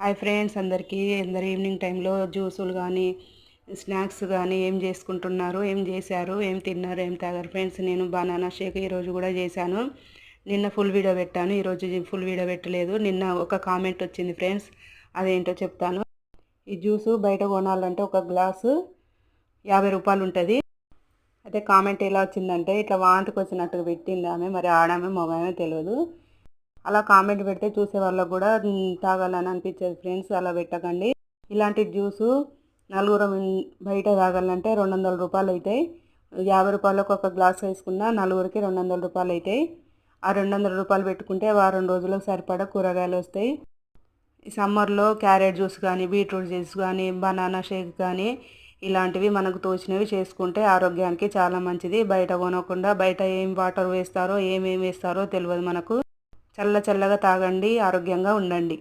Hi friends అందరికీ అందరు evening టైంలో జ్యూసులు కానీ స్నాక్స్ కానీ ఏం చేసుకుంటున్నారు ఏం చేశారు ఏం తిన్నారు ఏం తాగారు? ఫ్రెండ్స్ నేను బనానా షేక్ ఈరోజు కూడా చేశాను. నిన్న ఫుల్ వీడియో పెట్టాను. ఈరోజు ఫుల్ వీడియో పెట్టలేదు. నిన్న ఒక కామెంట్ వచ్చింది ఫ్రెండ్స్. అదేంటో చెప్తాను. ఈ జ్యూసు బయట కొనాలంటే ఒక గ్లాసు యాభై రూపాయలు ఉంటుంది. అయితే కామెంట్ ఎలా వచ్చిందంటే ఇట్లా వాంతికి వచ్చినట్టుగా పెట్టింది ఆమె. మరి ఆడామే మగామే తెలియదు. అలా కామెంట్ పెడితే చూసే వాళ్ళకు కూడా తాగాలని అనిపించేది ఫ్రెండ్స్ అలా పెట్టకండి. ఇలాంటి జ్యూసు నలుగురు బయట తాగాలంటే రెండు వందల రూపాయలు అవుతాయి యాభై రూపాయలకు ఒక గ్లాస్ వేసుకున్నా నలుగురికి రెండు వందల రూపాయలు అవుతాయి ఆ రెండు వందల రూపాయలు పెట్టుకుంటే వారం రోజులకు సరిపడా కూరగాయలు వస్తాయి. ఈ సమ్మర్లో క్యారెట్ జ్యూస్ కానీ బీట్రూట్ జ్యూస్ కానీ బనానా షేక్ కానీ ఇలాంటివి మనకు తోచినవి చేసుకుంటే ఆరోగ్యానికి చాలా మంచిది. బయట కొనకుండా బయట ఏం వాటర్ వేస్తారో ఏమేమి వేస్తారో తెలియదు మనకు. చల్ల చల్లగా తాగండి ఆరోగ్యంగా ఉండండి.